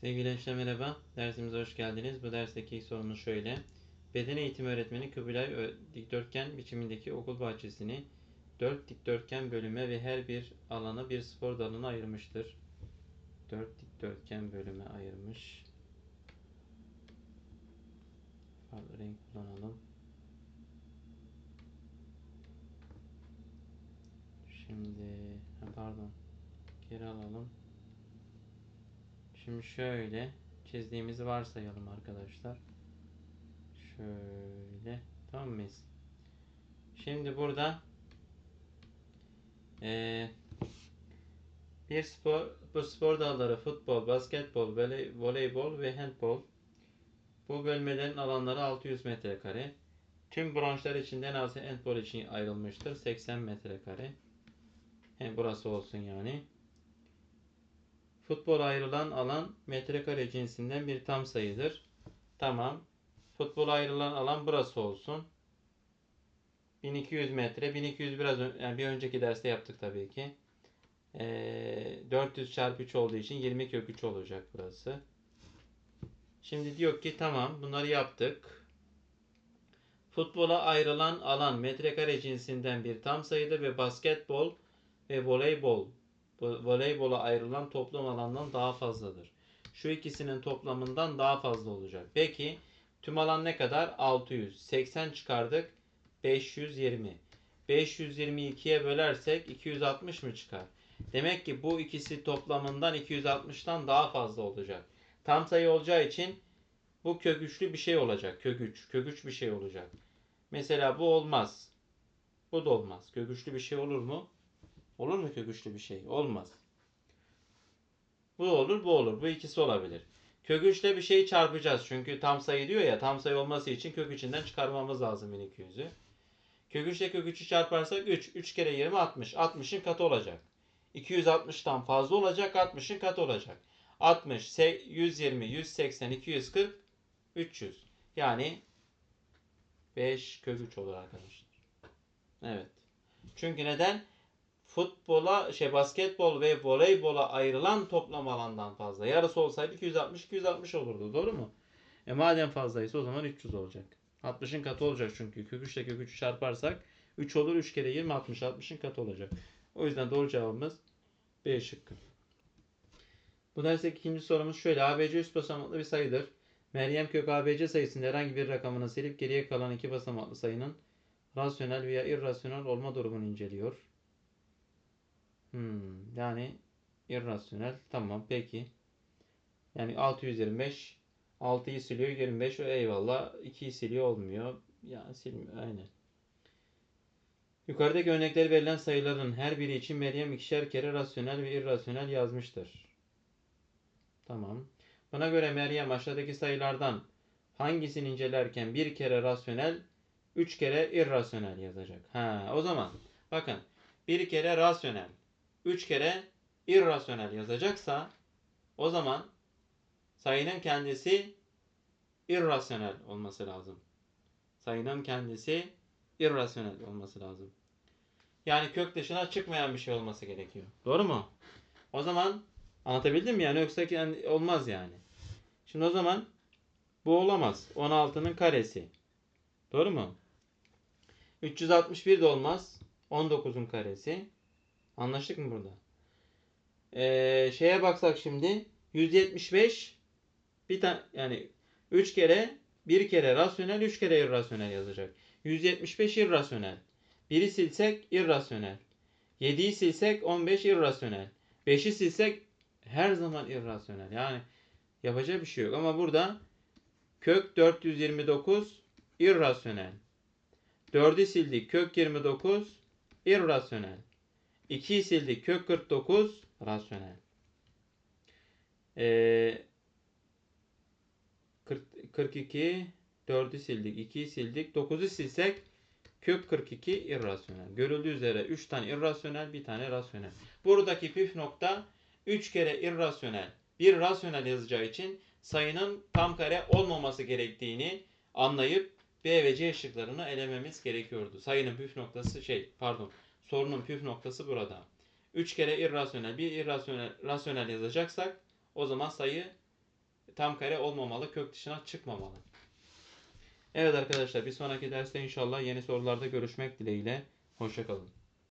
Sevgili gençler merhaba. Dersimize hoş geldiniz. Bu dersteki ilk sorumuz şöyle. Beden eğitimi öğretmeni Kubilay ö- dikdörtgen biçimindeki okul bahçesini dört dikdörtgen bölüme ve her bir alana bir spor dalına ayırmıştır. Dört dikdörtgen bölüme ayırmış. Farklı renk kullanalım. Şimdi pardon. Geri alalım. Şimdi şöyle çizdiğimizi varsayalım arkadaşlar. Şöyle tamam mıyız? Şimdi burada eee, bir spor bu spor dalları futbol, basketbol, voley- voleybol ve handbol. Bu bölmelerin alanları 600 metrekare. Tüm branşlar içinden az handbol için ayrılmıştır. 80 metrekare. Hem burası olsun yani. Futbol ayrılan alan metrekare cinsinden bir tam sayıdır. Tamam. Futbol ayrılan alan burası olsun. 1200 metre. 1200 biraz yani bir önceki derste yaptık tabii ki. Ee, 400 çarpı 3 olduğu için 20 kök 3 olacak burası. Şimdi diyor ki tamam bunları yaptık. Futbola ayrılan alan metrekare cinsinden bir tam sayıdır ve basketbol ve voleybol vo- voleybola ayrılan toplam alandan daha fazladır. Şu ikisinin toplamından daha fazla olacak. Peki tüm alan ne kadar? 600. 80 çıkardık. 520. 522'ye bölersek 260 mı çıkar? Demek ki bu ikisi toplamından 260'tan daha fazla olacak. Tam sayı olacağı için bu kök üçlü bir şey olacak. Kök üç. Kök üç bir şey olacak. Mesela bu olmaz. Bu da olmaz. Kök üçlü bir şey olur mu? Olur mu kök üçlü bir şey? Olmaz. Bu olur, bu olur. Bu ikisi olabilir. Kök üçle bir şeyi çarpacağız. Çünkü tam sayı diyor ya, tam sayı olması için kök içinden çıkarmamız lazım 1200'ü. Kök üçle kök üçü çarparsak 3. 3 kere 20 60. 60'ın katı olacak. 260'tan fazla olacak, 60'ın katı olacak. 60, se- 120, 180, 240, 300. Yani 5 kök 3 olur arkadaşlar. Evet. Çünkü neden? Futbola şey basketbol ve voleybola ayrılan toplam alandan fazla. Yarısı olsaydı 260 260 olurdu. Doğru mu? E madem fazlaysa o zaman 300 olacak. 60'ın katı olacak çünkü. Kök 3 ile kök 3'ü çarparsak 3 olur. 3 kere 20 60. 60'ın katı olacak. O yüzden doğru cevabımız B şıkkı. Bu dersteki ikinci sorumuz şöyle. ABC üst basamaklı bir sayıdır. Meryem kök ABC sayısının herhangi bir rakamını silip geriye kalan iki basamaklı sayının rasyonel veya irrasyonel olma durumunu inceliyor. Hmm, yani irrasyonel. Tamam peki. Yani 625 6'yı siliyor 25 o eyvallah 2'yi siliyor olmuyor. Yani silmiyor aynen. Yukarıdaki örnekleri verilen sayıların her biri için Meryem ikişer kere rasyonel ve irrasyonel yazmıştır. Tamam. Buna göre Meryem aşağıdaki sayılardan hangisini incelerken bir kere rasyonel, üç kere irrasyonel yazacak. Ha, o zaman bakın bir kere rasyonel, 3 kere irrasyonel yazacaksa o zaman sayının kendisi irrasyonel olması lazım. Sayının kendisi irrasyonel olması lazım. Yani kök dışına çıkmayan bir şey olması gerekiyor. Doğru mu? O zaman anlatabildim mi? Yani yoksa kendi- olmaz yani. Şimdi o zaman bu olamaz. 16'nın karesi. Doğru mu? 361 de olmaz. 19'un karesi. Anlaştık mı burada? Ee, şeye baksak şimdi 175 bir tane yani 3 kere bir kere rasyonel 3 kere irrasyonel yazacak. 175 irrasyonel. 1'i silsek irrasyonel. 7'yi silsek 15 irrasyonel. 5'i silsek her zaman irrasyonel. Yani yapacak bir şey yok ama burada kök 429 irrasyonel. 4'ü sildik kök 29 irrasyonel. 2'yi sildik. Kök 49 rasyonel. Ee, 40, 42 4'ü sildik. 2'yi sildik. 9'u silsek kök 42 irrasyonel. Görüldüğü üzere 3 tane irrasyonel, bir tane rasyonel. Buradaki püf nokta 3 kere irrasyonel, bir rasyonel yazacağı için sayının tam kare olmaması gerektiğini anlayıp B ve C şıklarını elememiz gerekiyordu. Sayının püf noktası şey, pardon, sorunun püf noktası burada. 3 kere irrasyonel, bir irrasyonel rasyonel yazacaksak o zaman sayı tam kare olmamalı, kök dışına çıkmamalı. Evet arkadaşlar bir sonraki derste inşallah yeni sorularda görüşmek dileğiyle. Hoşçakalın.